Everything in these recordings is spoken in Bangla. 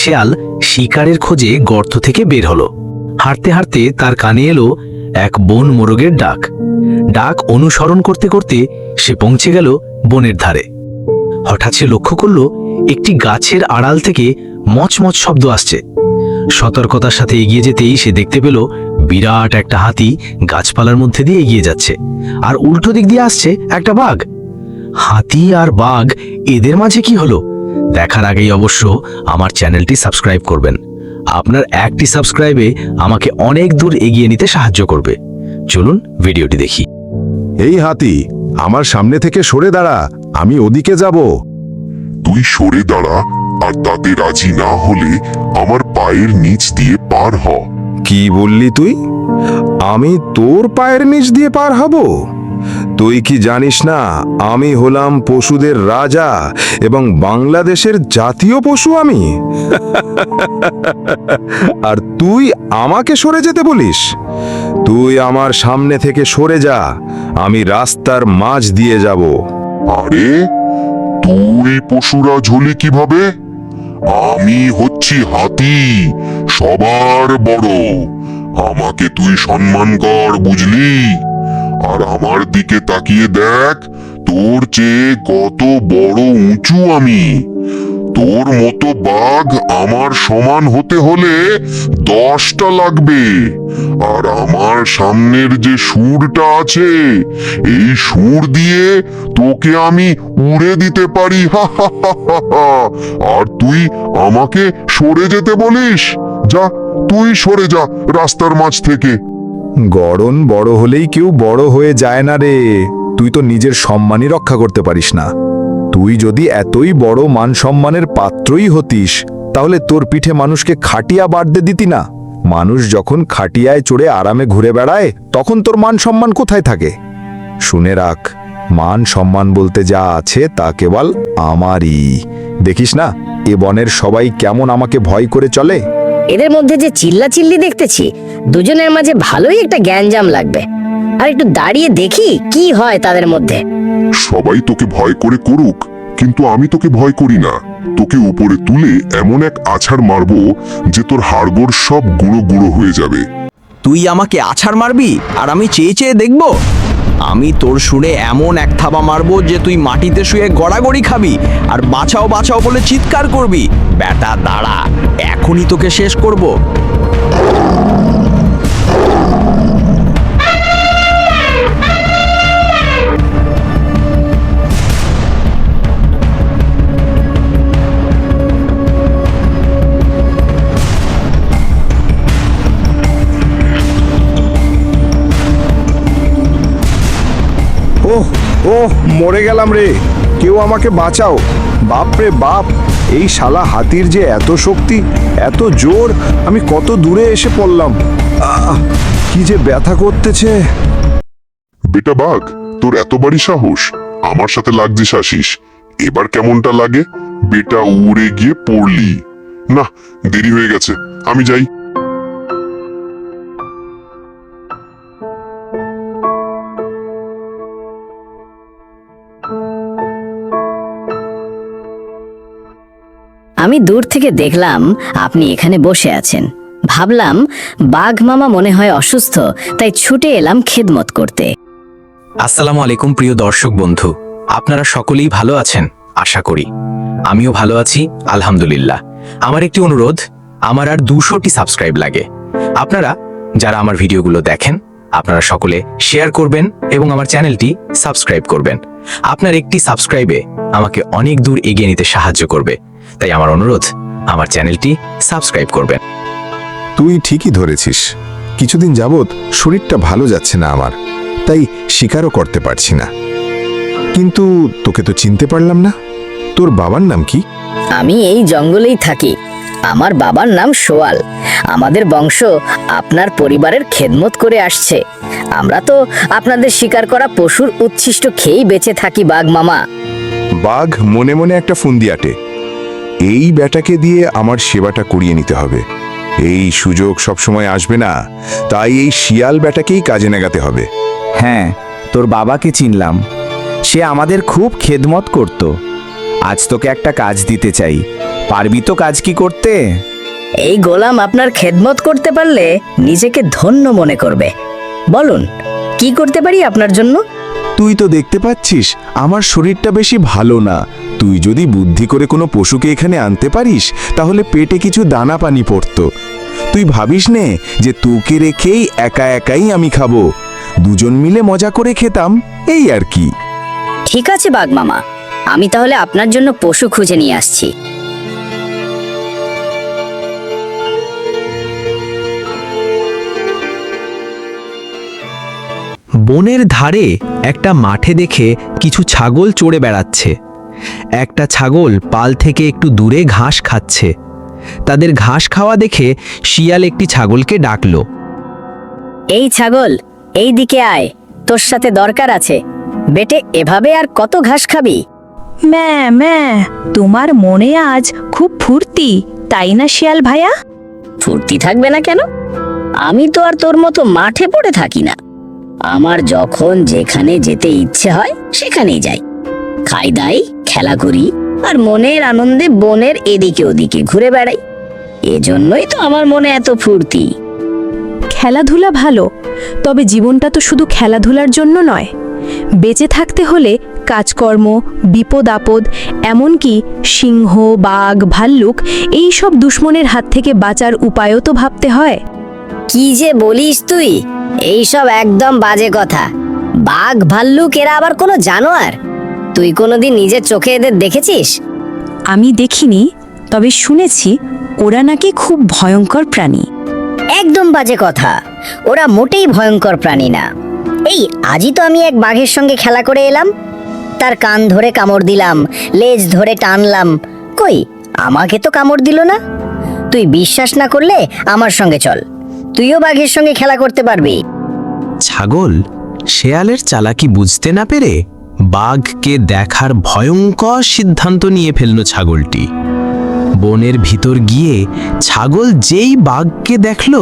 শেয়াল শিকারের খোঁজে গর্ত থেকে বের হলো। হাঁটতে হাঁটতে তার কানে এলো এক বন মোরগের ডাক। ডাক অনুসরণ করতে করতে সে পৌঁছে গেল বনের ধারে। হঠাৎ সে লক্ষ্য করল একটি গাছের আড়াল থেকে মচমচ শব্দ আসছে। সতর্কতার সাথে এগিয়ে যেতেই সে দেখতে পেল বিরাট একটা হাতি গাছপালার মধ্যে দিয়ে এগিয়ে যাচ্ছে আর উল্টো দিক দিয়ে আসছে একটা বাঘ। হাতি আর বাঘ, এদের মাঝে কি হলো? দেখার আগেই অবশ্য আমার চ্যানেলটি সাবস্ক্রাইব করবেন। আপনার একটি সাবস্ক্রাইবে আমাকে অনেক দূর এগিয়ে নিতে সাহায্য করবে। চলুন ভিডিওটি দেখি। এই হাতি আমার সামনে থেকে সরে দাঁড়া আমি ওদিকে যাব। তুই সরে দাঁড়া আর তাতে রাজি না হলে আমার পায়ের নিচ দিয়ে পার হ। কি বললি তুই? আমি তোর পায়ের নিচ দিয়ে পার হব? তুই কি জানিস না, আমি হলাম পশুদের রাজা এবং বাংলাদেশের জাতীয় পশু আমি? আর তুই আমাকে সরে যেতে বলিস? তুই আমার সামনে থেকে সরে যা, আমি রাস্তার মাঝ দিয়ে যাব। আরে, তুই পশুরা ঝুলি কীভাবে? আমি হচ্ছি হাতি, সবার বড়। আমাকে তুই সম্মান কর, বুঝলি? আর আমার দিকে তাকিয়ে দেখ, তোর চেয়ে কত বড় উঁচু আমি। তোর মতো বাঘ আমার সমান হতে হলে দশটা লাগবে। আর আমার সামনের যে সুরটা আছে, এই সুর দিয়ে তোকে আমি উড়ে দিতে পারি। আর তুই আমাকে সরে যেতে বলিস? যা, তুই সরে যা রাস্তার মাঝ থেকে। গড়ন বড় হলেই কেউ বড় হয়ে যায় না রে। তুই তো নিজের সম্মানই রক্ষা করতে পারিস না। তুই যদি এতই বড় মান সম্মানের পাত্রই হতিস, তাহলে তোর পিঠে মানুষকে খাটিয়া বাড়তে দিতি না। মানুষ যখন খাটিয়ায় চড়ে আরামে ঘুরে বেড়ায়, তখন তোর মান সম্মান কোথায় থাকে? শুনে রাখ, মান সম্মান বলতে যা আছে তা কেবল আমারই। দেখিস না, এ বনের সবাই কেমন আমাকে ভয় করে চলে? এদের মধ্যে যে চিল্লা চিল্লি দেখতেছি দুজনের মাঝে ভালোই একটা গ্যাঞ্জাম লাগবে। আর একটু দাঁড়িয়ে দেখি কি হয় তাদের মধ্যে। সবাই তোকে ভয় করে করুক কিন্তু আমি তোকে ভয় করি না। তোকে উপরে তুলে এমন এক আছাড় মারবো যে তোর হাড়গোড় সব গুঁড়ো গুঁড়ো হয়ে যাবে। তুই আমাকে আছাড় মারবি? আর আমি চেয়ে চেয়ে দেখব? আমি তোর শুনে এমন এক থাবা মারবো যে তুই মাটিতে শুয়ে গড়াগড়ি খাবি আর বাঁচাও বাঁচাও বলে চিৎকার করবি। বেটা দাঁড়া এখনই তোকে শেষ করব। মরে গেলাম রে। কেউ আমাকে বাঁচাও। বাপ রে বাপ এই শালা হাতির যে এত শক্তি এত জোর আমি কত দূরে এসে পড়লাম। আহ, কি যে ব্যথা করতেছে। বেটা বাঘ তোর এত বাড়ি সাহস। আমার সাথে লাগছিস আসিস। এবার কেমনটা লাগে? বেটা উড়ে গিয়ে পড়লি। না দেরি হয়ে গেছে। আমি যাই। আমি দূর থেকে দেখলাম আপনি এখানে বসে আছেন। ভাবলাম, বাঘ মামা মনে হয় অসুস্থ, তাই ছুটে এলাম খেদমত করতে। আসসালামু আলাইকুম প্রিয় দর্শক বন্ধু, আপনারা সকলেই ভালো আছেন, আশা করি। আমিও ভালো আছি, আলহামদুলিল্লাহ। আমার একটি অনুরোধ, আমার আর দুশোটি সাবস্ক্রাইব লাগে। আপনারা, যারা আমার ভিডিওগুলো দেখেন, আপনারা সকলে শেয়ার করবেন এবং আমার চ্যানেলটি সাবস্ক্রাইব করবেন। আপনার একটি সাবস্ক্রাইবে আমাকে অনেক দূর এগিয়ে নিতে সাহায্য করবে। তাই আমার অনুরোধ আমার চ্যানেলটি সাবস্ক্রাইব করবেন। তুই ঠিকই ধরেছিস। কিছুদিন যাবৎ শরীরটা ভালো যাচ্ছে না আমার তাই স্বীকারও করতে পারছি না। কিন্তু তোকে তো চিনতে পারলাম না। তোর বাবার নাম কি? আমি এই জঙ্গলেই থাকি। আমার বাবার নাম সোয়াল। আমাদের বংশ আপনার পরিবারের খেদমত করে আসছে। আমরা তো আপনাদের শিকার করা পশুর উচ্ছিষ্ট খেয়েই বেঁচে থাকি বাঘ মামা। বাঘ মনে মনে একটা ফুন্দি আটে এই ব্যাটাকে দিয়ে আমার সেবাটা করিয়ে নিতে হবে। এই সুযোগ সবসময় আসবে না তাই এই শিয়াল ব্যাটাকেই কাজে লাগাতে হবে। হ্যাঁ তোর বাবাকে চিনলাম। সে আমাদের খুব খেদমত করত। আজ তোকে একটা কাজ দিতে চাই। পারবি তো কাজ কি করতে? এই গোলাম আপনার খেদমত করতে পারলে নিজেকে ধন্য মনে করবে। বলুন কি করতে পারি আপনার জন্য? তুই তো দেখতে পাচ্ছিস আমার শরীরটা বেশি ভালো না। তুই যদি বুদ্ধি করে কোনো পশুকে এখানে আনতে পারিস তাহলে পেটে কিছু দানা পানি পড়তো। তুই ভাবিস নে যে তোকে রেখেই একা একাই আমি খাব। দুজন মিলে মজা করে খেতাম এই আর কি। ঠিক আছে বাঘ মামা আমি তাহলে আপনার জন্য পশু খুঁজে নিয়ে আসছি। বনের ধারে একটা মাঠে দেখে কিছু ছাগল চড়ে বেড়াচ্ছে। একটা ছাগল পাল থেকে একটু দূরে ঘাস খাচ্ছে। তাদের ঘাস খাওয়া দেখে শিয়াল একটি ছাগলকে ডাকল। এই ছাগল এই দিকে আয় তোর সাথে দরকার আছে। বেটে এভাবে আর কত ঘাস খাবি? ম্যা ম্যা তোমার মনে আজ খুব ফুর্তি তাই না শিয়াল ভাইয়া? ফুর্তি থাকবে না কেন? আমি তো আর তোর মতো মাঠে পড়ে থাকি না। আমার যখন যেখানে যেতে ইচ্ছে হয় সেখানেই যাই। খাই দাই। খেলা করি আর মনের আনন্দে বনের এদিকে ওদিকে ঘুরে বেড়াই। এজন্যই তো আমার মনে এত ফুর্তি। খেলাধুলা ভালো তবে জীবনটা তো শুধু খেলাধুলার জন্য নয়। বেঁচে থাকতে হলে কাজকর্ম বিপদ আপদ এমনকি সিংহ বাঘ ভাল্লুক এই সব দুশ্মনের হাত থেকে বাঁচার উপায়ও তো ভাবতে হয়। কি যে বলিস তুই? এইসব একদম বাজে কথা। বাঘ ভাল্লুক এরা আবার কোনো জানোয়ার? তুই কোনোদিন নিজের চোখে এদের দেখেছিস? আমি দেখিনি তবে শুনেছি ওরা নাকি খুব ভয়ঙ্কর প্রাণী। একদম বাজে কথা। ওরা মোটেই ভয়ঙ্কর প্রাণী না। এই আজই তো আমি এক বাঘের সঙ্গে খেলা করে এলাম। তার কান ধরে কামড় দিলাম লেজ ধরে টানলাম। কই আমাকে তো কামড় দিল না? তুই বিশ্বাস না করলে আমার সঙ্গে চল। তুইও বাঘের সঙ্গে খেলা করতে পারবি। ছাগল শেয়ালের চালাকি বুঝতে না পেরে বাঘকে দেখার ভয়ঙ্কর সিদ্ধান্ত নিয়ে ফেলল ছাগলটি। বনের ভিতর গিয়ে ছাগল যেই বাঘকে দেখল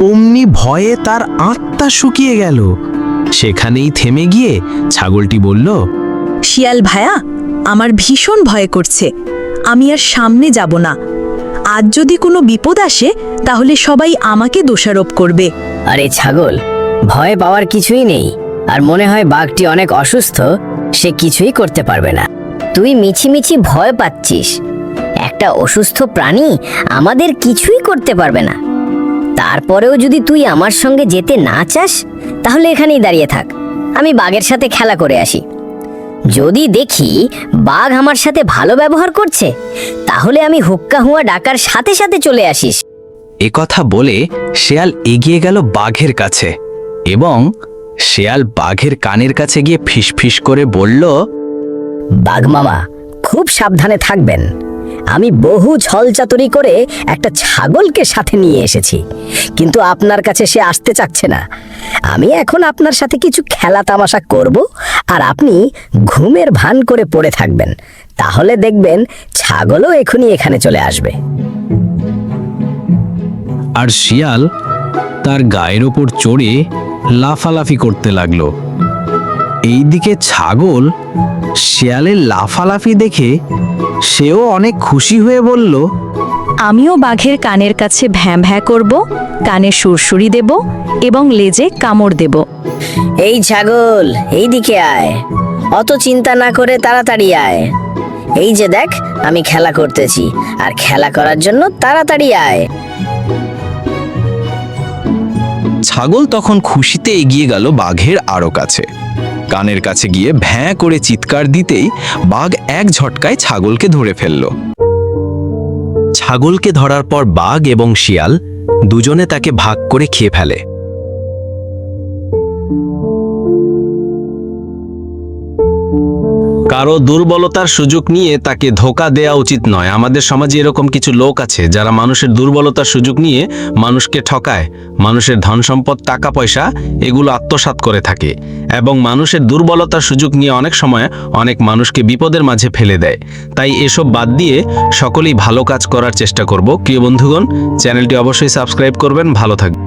অমনি ভয়ে তার আত্মা শুকিয়ে গেল। সেখানেই থেমে গিয়ে ছাগলটি বলল শিয়াল ভায়া আমার ভীষণ ভয় করছে। আমি আর সামনে যাব না। আজ যদি কোনো বিপদ আসে তাহলে সবাই আমাকে দোষারোপ করবে। আরে ছাগল ভয় পাওয়ার কিছুই নেই। আর মনে হয় বাঘটি অনেক অসুস্থ। সে কিছুই করতে পারবে না। তুই মিছিমিছি ভয় পাচ্ছিস। একটা অসুস্থ প্রাণী আমাদের কিছুই করতে পারবে না। তারপরেও যদি তুই আমার সঙ্গে যেতে না চাস, তাহলে এখানেই দাঁড়িয়ে থাক। আমি বাঘের সাথে খেলা করে আসি। যদি দেখি বাঘ আমার সাথে ভালো ব্যবহার করছে, তাহলে আমি হুক্কা হুয়া ডাকার সাথে সাথে চলে আসিস। কথা বলে শেয়াল এগিয়ে গেল বাঘের কাছে এবং শেয়াল বাঘের কানের কাছে গিয়ে ফিসফিস করে বলল বাঘ মামা খুব সাবধানে থাকবেন। আমি বহু ছলচাতুরি করে একটা ছাগলকে সাথে নিয়ে এসেছি কিন্তু আপনার কাছে সে আসতে চাচ্ছে না। আমি এখন আপনার সাথে কিছু খেলা তামাশা করব আর আপনি ঘুমের ভান করে পড়ে থাকবেন। তাহলে দেখবেন ছাগলও এখনই এখানে চলে আসবে। আর শিয়াল তার গায়ের ওপর চড়ে লাফালাফি করতে লাগল। এইদিকে ছাগল শিয়ালের লাফালাফি দেখে সেও অনেক খুশি হয়ে বলল আমিও বাঘের কানের কাছে ভ্যাঁ ভ্যাঁ করব কানে সুরসুরি দেব এবং লেজে কামড় দেব। এই ছাগল এই দিকে আয়। অত চিন্তা না করে তাড়াতাড়ি আয়। এই যে দেখ আমি খেলা করতেছি। আর খেলা করার জন্য তাড়াতাড়ি আয়। ছাগল তখন খুশিতে এগিয়ে গেল বাঘের আরও কাছে। কানের কাছে গিয়ে ভ্যাঁ করে চিৎকার দিতেই বাঘ এক ঝটকায় ছাগলকে ধরে ফেলল। ছাগলকে ধরার পর বাঘ এবং শিয়াল দুজনে তাকে ভাগ করে খেয়ে ফেলে। কারও দুর্বলতার সুযোগ নিয়ে তাকে ধোকা দেয়া উচিত নয়। আমাদের সমাজে এরকম কিছু লোক আছে, যারা মানুষের দুর্বলতার সুযোগ নিয়ে মানুষকে ঠকায়, মানুষের ধন সম্পদ টাকা পয়সা এগুলো আত্মসাত করে থাকে এবং মানুষের দুর্বলতার সুযোগ নিয়ে অনেক সময় অনেক মানুষকে বিপদের মাঝে ফেলে দেয়। তাই এসব বাদ দিয়ে সকলেই ভালো কাজ করার চেষ্টা করব। প্রিয় বন্ধুগণ, চ্যানেলটি অবশ্যই সাবস্ক্রাইব করবেন। ভালো থাকবেন।